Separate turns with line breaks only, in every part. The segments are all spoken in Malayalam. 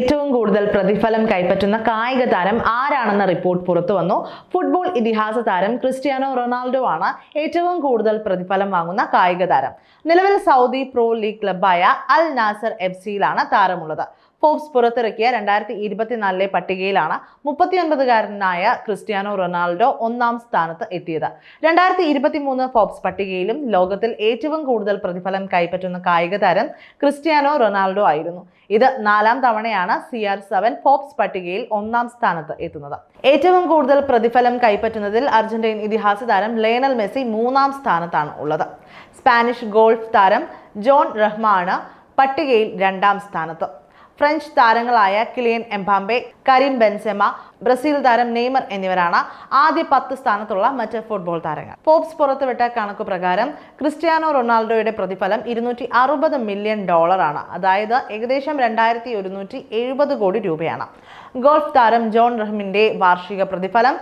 ഏറ്റവും കൂടുതൽ പ്രതിഫലം കൈപ്പറ്റുന്ന കായിക താരം ആരാണെന്ന റിപ്പോർട്ട് പുറത്തു വന്നു. ഫുട്ബോൾ ഇതിഹാസ താരം ക്രിസ്ത്യാനോ റൊണാൾഡോ ആണ് ഏറ്റവും കൂടുതൽ പ്രതിഫലം വാങ്ങുന്ന കായിക താരം. നിലവിൽ സൗദി പ്രോ ലീഗ് ക്ലബായ അൽ നാസർ എഫ് സിയിലാണ് താരമുള്ളത്. ഫോബ്സ് പുറത്തിറക്കിയ രണ്ടായിരത്തി ഇരുപത്തിനാലിലെ പട്ടികയിലാണ് മുപ്പത്തിയൊൻപതുകാരനായ ക്രിസ്ത്യാനോ റൊണാൾഡോ ഒന്നാം സ്ഥാനത്ത് എത്തിയത്. രണ്ടായിരത്തി ഇരുപത്തി മൂന്ന് ഫോബ്സ് പട്ടികയിലും ലോകത്തിൽ ഏറ്റവും കൂടുതൽ പ്രതിഫലം കൈപ്പറ്റുന്ന കായിക താരം ക്രിസ്ത്യാനോ റൊണാൾഡോ ആയിരുന്നു. ഇത് നാലാം തവണയാണ് സി ആർ സെവൻ ഫോബ്സ് പട്ടികയിൽ ഒന്നാം സ്ഥാനത്ത് എത്തുന്നത്. ഏറ്റവും കൂടുതൽ പ്രതിഫലം കൈപ്പറ്റുന്നതിൽ അർജന്റീൻ ഇതിഹാസ താരം ലയണൽ മെസ്സി മൂന്നാം സ്ഥാനത്താണ് ഉള്ളത്. സ്പാനിഷ് ഗോൾഫ് താരം ജോൺ റഹ്മാണ് പട്ടികയിൽ രണ്ടാം സ്ഥാനത്ത്. ഫ്രഞ്ച് താരങ്ങളായ Kylian Mbappe Karim Benzema Brazil താരം നെയ്മർ എന്നിവരാണ് ആദ്യ പത്ത് സ്ഥാനത്തുള്ള മറ്റ് ഫുട്ബോൾ താരങ്ങൾ. ഫോബ്സ് പുറത്തുവിട്ട കണക്കു പ്രകാരം ക്രിസ്ത്യാനോ റൊണാൾഡോയുടെ പ്രതിഫലം ഇരുന്നൂറ്റി അറുപത് മില്യൺ ഡോളറാണ് അതായത് ഏകദേശം രണ്ടായിരത്തി ഒരുന്നൂറ്റി എഴുപത് കോടി രൂപയാണ്. ഗോൾഫ് താരം ജോൺ റഹ്മിന്റെ വാർഷിക പ്രതിഫലം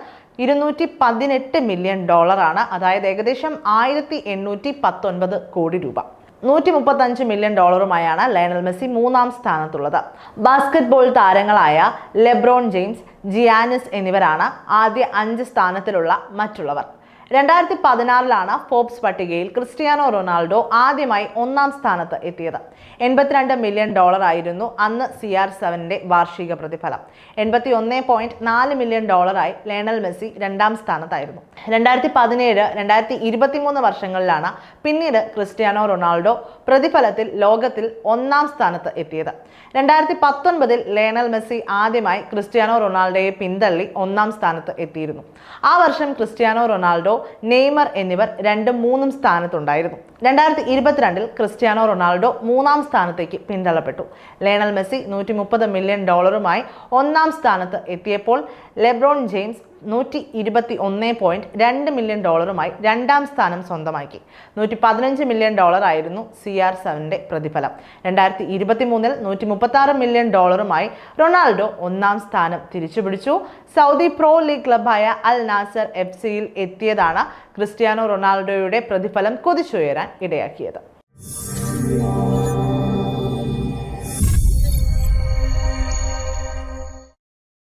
ഇരുന്നൂറ്റി പതിനെട്ട് മില്യൺ ഡോളറാണ് അതായത് ഏകദേശം ആയിരത്തി എണ്ണൂറ്റി പത്തൊൻപത് കോടി രൂപ. നൂറ്റി മുപ്പത്തഞ്ച് മില്യൺ ഡോളറുമായാണ് ലയണൽ മെസ്സി മൂന്നാം സ്ഥാനത്തുള്ളത്. ബാസ്കറ്റ്ബോൾ താരങ്ങളായ ലെബ്രോൺ ജെയിംസ് ജിയാനിസ് എന്നിവരാണ് ആദ്യ അഞ്ച് സ്ഥാനത്തിലുള്ള മറ്റുള്ളവർ. രണ്ടായിരത്തി പതിനാറിലാണ് ഫോബ്സ് പട്ടികയിൽ ക്രിസ്റ്റിയാനോ റൊണാൾഡോ ആദ്യമായി ഒന്നാം സ്ഥാനത്ത് എത്തിയത്. എൺപത്തിരണ്ട് മില്യൺ ഡോളർ ആയിരുന്നു അന്ന് സി ആർ സെവന്റെ വാർഷിക പ്രതിഫലം. എൺപത്തി ഒന്ന് പോയിന്റ് നാല് മില്യൺ ഡോളറായി ലയണൽ മെസ്സി രണ്ടാം സ്ഥാനത്തായിരുന്നു. രണ്ടായിരത്തി പതിനേഴ് രണ്ടായിരത്തി ഇരുപത്തിമൂന്ന് വർഷങ്ങളിലാണ് പിന്നീട് ക്രിസ്റ്റിയാനോ റൊണാൾഡോ പ്രതിഫലത്തിൽ ലോകത്തിൽ ഒന്നാം സ്ഥാനത്ത് എത്തിയത്. രണ്ടായിരത്തി പത്തൊൻപതിൽ ലയണൽ മെസ്സി ആദ്യമായി ക്രിസ്റ്റിയാനോ റൊണാൾഡോയെ പിന്തള്ളി ഒന്നാം സ്ഥാനത്ത് എത്തിയിരുന്നു. ആ വർഷം ക്രിസ്റ്റിയാനോ റൊണാൾഡോ നെയ്മർ എന്നിവർ രണ്ടും മൂന്നും സ്ഥാനത്തുണ്ടായിരുന്നു. രണ്ടായിരത്തി ഇരുപത്തിരണ്ടിൽ ക്രിസ്ത്യാനോ റൊണാൾഡോ മൂന്നാം സ്ഥാനത്തേക്ക് പിന്തള്ളപ്പെട്ടു. ലയണൽ മെസ്സി നൂറ്റി മില്യൺ ഡോളറുമായി ഒന്നാം സ്ഥാനത്ത് എത്തിയപ്പോൾ ലെബ്രോൺ ജെയിംസ് നൂറ്റി ഇരുപത്തി ഒന്ന് പോയിന്റ് രണ്ട് മില്യൺ ഡോളറുമായി രണ്ടാം സ്ഥാനം സ്വന്തമാക്കി. നൂറ്റി പതിനഞ്ച് മില്യൺ ഡോളർ ആയിരുന്നു സി ആർ സെവന്റെ പ്രതിഫലം. രണ്ടായിരത്തി ഇരുപത്തി മൂന്നിൽ നൂറ്റി മുപ്പത്തി ആറ് മില്യൺ ഡോളറുമായി റൊണാൾഡോ ഒന്നാം സ്ഥാനം തിരിച്ചുപിടിച്ചു. സൗദി പ്രോ ലീഗ് ക്ലബായ അൽ നാസർ എഫ് സിയിൽ എത്തിയതാണ് ക്രിസ്ത്യാനോ റൊണാൾഡോയുടെ പ്രതിഫലം കുതിച്ചുയരാൻ ഇടയാക്കിയത്.